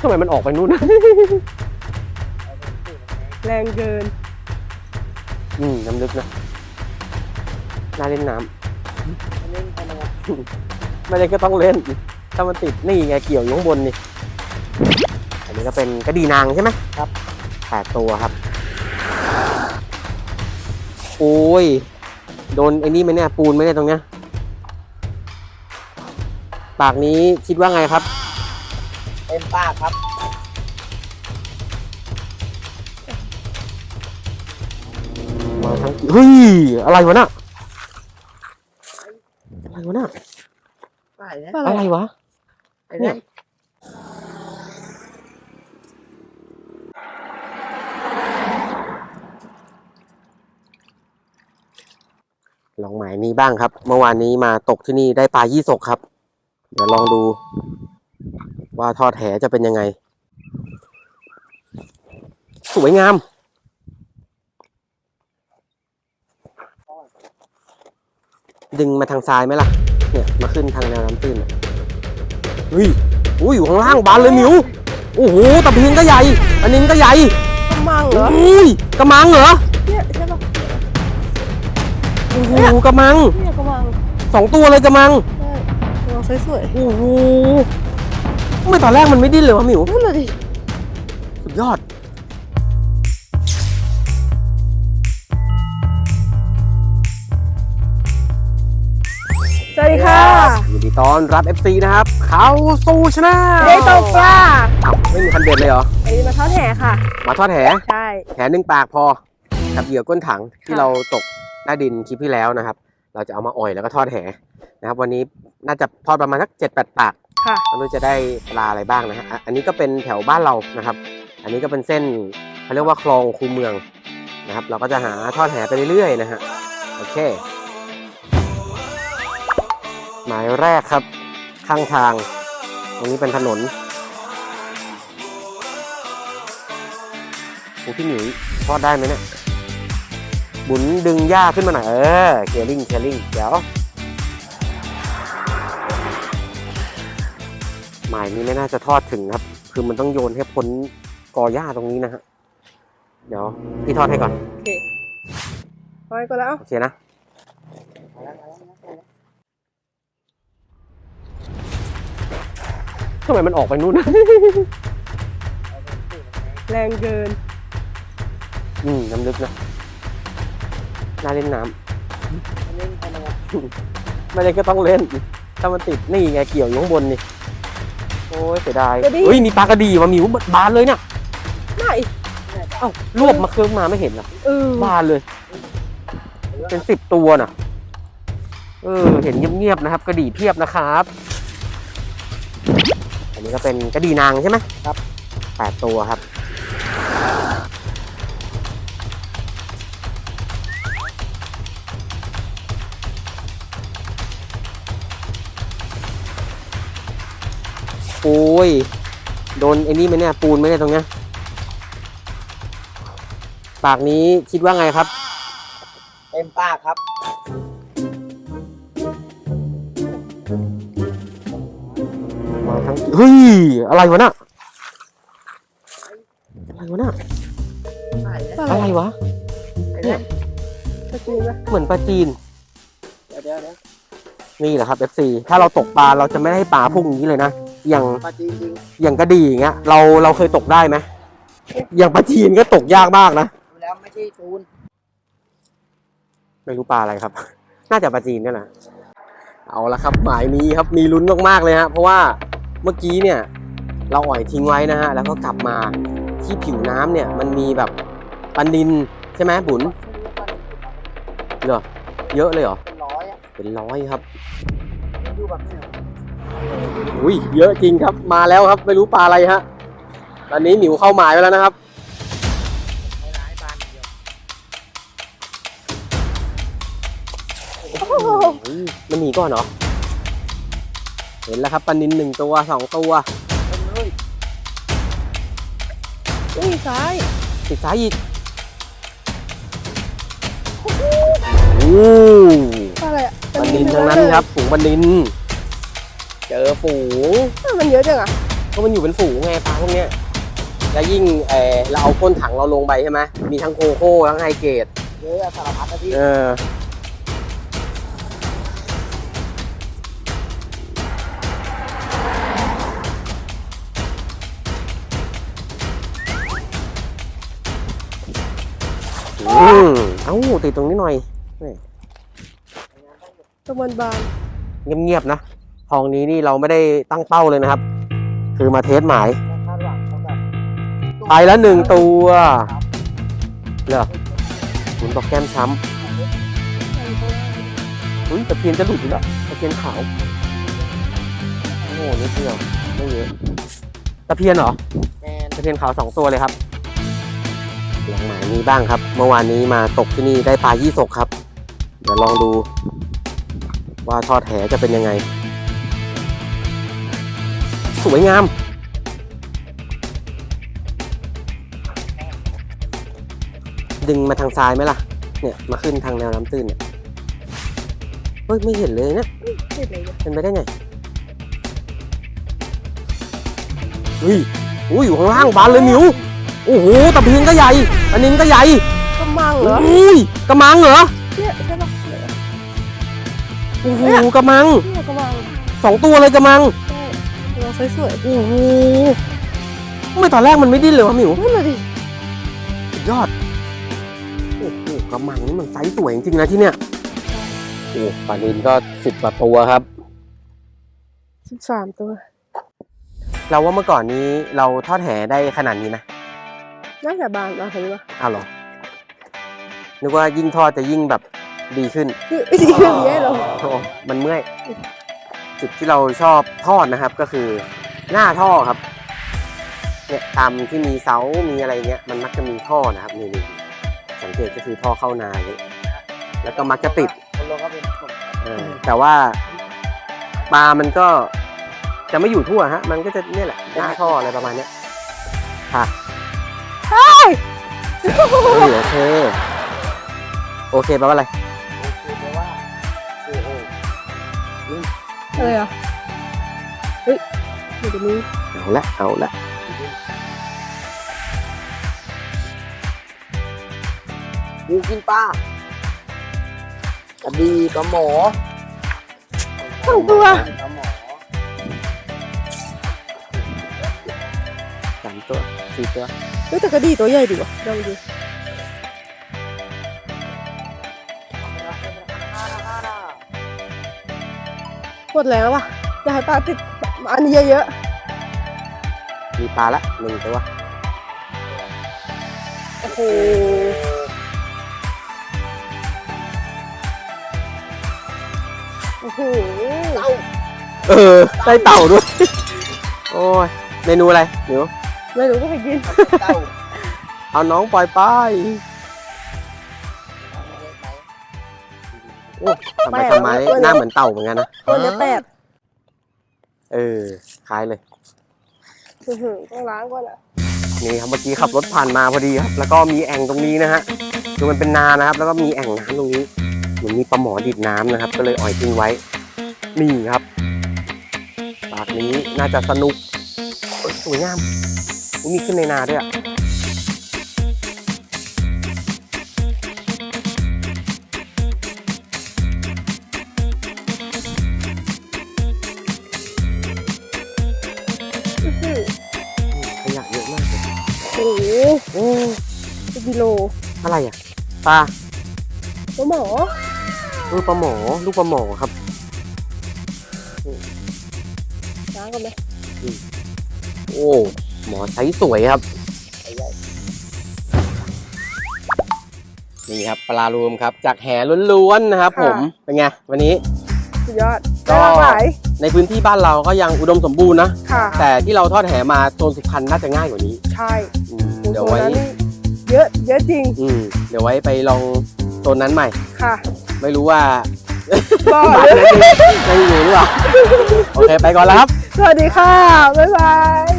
ทำไมมันออกไปนู่น แรงเกิน อืมน้ำลึกนะ น่าเล่นน้ำไม่ได้ก็ต้องเล่น ถ้ามันติดนี่ไงเกี่ยวอยู่ข้างบนนี่ อันนี้ก็เป็นกระดีนางใช่ไหมครับแปดตัวครับ โอ้ย โดนไอ้นี่ไหมเนี่ย ปูนไหมเนี่ยตรงเนี้ย ปากนี้คิดว่าไงครับเต็มปากครับมาทั้งเฮ้ย อะไรวะน่ะอะไรวะน่ะไปนะอะไรวะไปนะลองหมายนี้บ้างครับ เมื่อวานนี้มาตกที่นี่ได้ปลายี่สกครับ เดี๋ยวลองดู ว่าทอดแหจะเป็นยังไง สวยงาม ดึงมาทางซ้ายไหมล่ะ เนี่ย มาขึ้นทางแนวน้ำตื้นอะเฮ้ยอุ้ยอยู่ข้างล่างบานเลยหมิว โอ้โหตะเพียนก็ใหญ่ อันนี้ก็ใหญ่กำมังเหรออุ้ยกระมังเหรอเนี่ยใช่ปะโอ้โหกระมังเนี่ยกำมังสองตัวเลยกระมังใช่กำมังสวยโอ้โหทำ ไมตอนแรกมันไม่ดิ้นเลยวะหมิวๆนั่นแหละดิสุดยอด สวัสดีค่ะยินดีต้อนรับ FC นะครับ เขาสู่ชนะได้ตกปลาอ้าวไม่มีคันเบ็ดเลยเหรออันนี้มาทอดแห่ค่ะ มาทอดแหใช่ แหหนึ่งปากพอ กับเหยื่อก้นถังที่ค่ะ เราตกใต้ดินคลิปที่แล้วนะครับ เราจะเอามาอ่อยแล้วก็ทอดแหนะครับ วันนี้น่าจะทอดประมาณสักเจ็ดแปดปาก ค่ะไม่รู้จะได้ปลาอะไรบ้างนะฮะอันนี้ก็เป็นแถวบ้านเรานะครับ อันนี้ก็เป็นเส้นเขาเรียกว่าคลองคูเมืองนะครับ เราก็จะหาทอดแหไปเรื่อยๆนะฮะโอเค หมายแรกครับ ข้างทาง ตรงนี้เป็นถนนโอ้พี่หนุ่ยทอดได้ไหมเนี่ยบุนดึงหญ้าขึ้นมาหน่อยเออเคลิงเคลิงเดี๋ยว หมายนี้ไม่น่าจะทอดถึงครับ คือมันต้องโยนให้พ้นกอหญ้าตรงนี้นะฮะ เดี๋ยวพี่ทอดให้ก่อน โอเคไว้ก็แล้ว โอเคนะ ทำไมมันออกไปนู่นแรงเกิน อืม น้ำลึกนะ น่าเล่นน้ำไม่ได้ก็ต้องเล่น ถ้ามันติดนี่ไงเกี่ยวอยู่ข้างบนนี่โอ้ยเสียดายกระดี่ เฮ้ยมีปลากระดีว่ะหมิวบานเลยเนี่ยไหนเอ้ารวบมาเครื่องมาไม่เห็นเหรอเออบานเลย เป็นสิบตัวน่ะ เออ เห็นเงียบๆนะครับ กระดี่เพียบนะครับ อันนี้ก็เป็นกระดี่นางใช่ไหมครับแปดตัวครับ โอ้ย โดนไอ้นี่ไหมเนี่ย ปูนไหมเนี่ยตรงเนี้ย ปากนี้คิดว่าไงครับ เต็มปากครับ มาทั้งเฮ้ย อะไรวะน่ะ อะไรวะน่ะไปนะอะไรวะไปนะตะกี้ปะเหมือนปลาจีน เดี๋ยวเดี๋ยวเดี๋ยวนี่แหละครับ FC ถ้าเราตกปลาเราจะไม่ให้ปลาพุ่งอย่างนี้เลยนะ อย่างปลาจีนจริงอย่างกระดีอย่างเงี้ยเราเราเคยตกได้ไหมอย่างปลาจีนก็ตกยากมากนะดูแล้วไม่ใช่ปูนไม่รู้ปลาอะไรครับ น่าจะปลาจีนนี่แหละเอาละครับ หมายนี้ครับมีลุ้นมากๆเลยฮะเพราะว่าเมื่อกี้เนี่ย เราอ่อยทิ้งไว้นะฮะแล้วก็กลับมาที่ผิวน้ำเนี่ย มันมีแบบปันดินใช่ไหมบุญเหรอเยอะเลยเหรอเป็นร้อยอะเป็นร้อยครับดูแบบนี้ อุ้ยเยอะจริงครับมาแล้วครับ ไม่รู้ปลาอะไรฮะตอนนี้หมิวเข้าหมายไปแล้วนะครับไม่ร้ายบานเดียวอืมมันหนีก่อนเหรอ เห็นแล้วครับปลานินหนึ่งตัวสองตัวเต็มเลยอุ้ยซ้ายติดซ้ายอีกโอ้ปลาอะไรอะปลานินทั้งนั้นครับฝูงปลานิน เจอฝูงเออมันเยอะจังอะเราะมันอยู่เป็นฝูงไงปลาพวกเนี้ยแล้วยิ่งเออเราเอาก้นถังเราลงไปใช่ไหมมีทั้งโคโค่ทั้งไฮเกรดเยอะอะสารพัดนะพี่เอออืมเอ้าติดตรงนี้หน่อยตัวมันบานเงียบๆนะ ทองนี้นี่เราไม่ได้ตั้งเป้าเลยนะครับ คือมาเทสหมายคาดหวังเขาแบบไปแล้วหนึ่งตัวเหรอคุณบอกแก้มช้ำอุ้ยตะเพียนจะหลุดอยู่แล้วตะเพียนขาวโอ้โหนิดเดียวไม่เยอะตะเพียนเหรอแมนตะเพียนขาวสองตัวเลยครับลองหมายนี้บ้างครับ เมื่อวานนี้มาตกที่นี่ได้ปลายี่สกครับ เดี๋ยวลองดู ว่าทอดแหจะเป็นยังไง สวยงามดึงมาทางซ้ายไหมล่ะ เนี่ย มาขึ้นทางแนวน้ำตื้นเนี่ย เฮ้ย ไม่เห็นเลยนะติดเลยเนี่ยเป็นไปได้ไงเฮ้ยอุ้ยอยู่ข้างล่างบานเลยหมิว โอ้โหตะเพียนก็ใหญ่ อันนินก็ใหญ่กำมังเหรออุ้ยกระมังเหรอเนี่ยใช่ปะโอ้โหกระมังเนี่ยกำมังสองตัวเลยกระมังใช่ตัว สวยโอ้โหทำไมตอนแรกมันไม่ดิ้นเลยวะหมิวๆนั่นเลยดิสุดยอด โอ้โหกระมังนี่มันไซส์สวยจริงๆนะที่เนี่ย โอ้ปลานินก็สิบกว่าตัวครับ สิบสามตัว เราว่าเมื่อก่อนนี้เราทอดแหได้ขนาดนี้นะ น่าจะบานมาเห็นปะอ้าวเหรอ นึกว่ายิ่งทอดจะยิ่งแบบดีขึ้น คือไอ้ที่อย่างเงี้ยเหรอโอ้มันเมื่อย จุดที่เราชอบทอดนะครับก็คือหน้าท่อครับเนี่ยตามที่มีเสา มีอะไรเงี้ย มันมักจะมีท่อนะครับนี่นี่สังเกตก็คือท่อเข้านาอย่างนี้แล้วก็มักจะติดคนลงก็เป็นผมเออแต่ว่าปลามันก็จะไม่อยู่ทั่วฮะ มันก็จะเนี่ยแหละหน้าท่ออะไรประมาณเนี้ยค่ะเฮ้ยโอเค โอเคแปลว่าอะไร โอเคเพราะว่าโอ้โห อะไรอะเฮ้ยเดี๋ยวนี้เอาละเอาละกูกินปลากระดีปลาหมอสองตัวปลาหมอสามตัวสี่ตัวเฮ้ยแต่กระดีตัวใหญ่ดีว่ะลองดู หมดแล้วว่ะอยากให้ปลาติดอันนี้เยอะมีปลาละหนึ่งตัวๆ โอ้โห โอ้โห เออ ได้เต่าด้วย โอ้ย เมนูอะไรเดี๋ยวไม่รู้ก็ไปกิน เต้า เอาน้องปล่อยไป โอ้ทำไมทำไมหน้าเหมือนเต่าเหมือนกันนะตัวเนี้ยแปดเออคล้ายเลยอื้อหือต้องล้างก่อนอะนี่ครับเมื่อกี้ขับรถผ่านมาพอดีครับ แล้วก็มีแอ่งตรงนี้นะฮะคือมันเป็นนานะครับ แล้วก็มีแอ่งน้ำตรงนี้เหมือนมีปลาหมอดิดน้ำนะครับ ก็เลยอ่อยทิ้งไว้ นี่ครับปากนี้น่าจะสนุกโอ้ยสวยงามอุ๊ยมีขึ้นในนาด้วยอะ ขยะเยอะมากเลยโอ้โหโอ้เป็นกิโลอะไรอะปลาตัวหมอเออปลาหมอลูกปลาหมอครับ ล้างก่อนไหมโอ้หมอไซส์สวยครับนี่ครับปลารวมครับ จากแหล้วนๆนะครับผมเป็นไงวันนี้ สุดยอดก็ ได้หลากหลาย ในพื้นที่บ้านเราก็ยังอุดมสมบูรณ์นะ ค่ะ แต่ที่เราทอดแหมาโซนสุพรรณน่าจะง่ายกว่านี้ใช่อืมโอ้โหเดี๋ยวไว้โซนนั้นนี่เยอะ เยอะจริง อืมเดี๋ยวไว้ไปลองโซนนั้นใหม่ ค่ะไม่รู้ว่ารอบ้านเลยนั้นยังอยู่หรือเปล่าโอเคไปก่อนแล้วครับ สวัสดีค่ะ บ๊ายบาย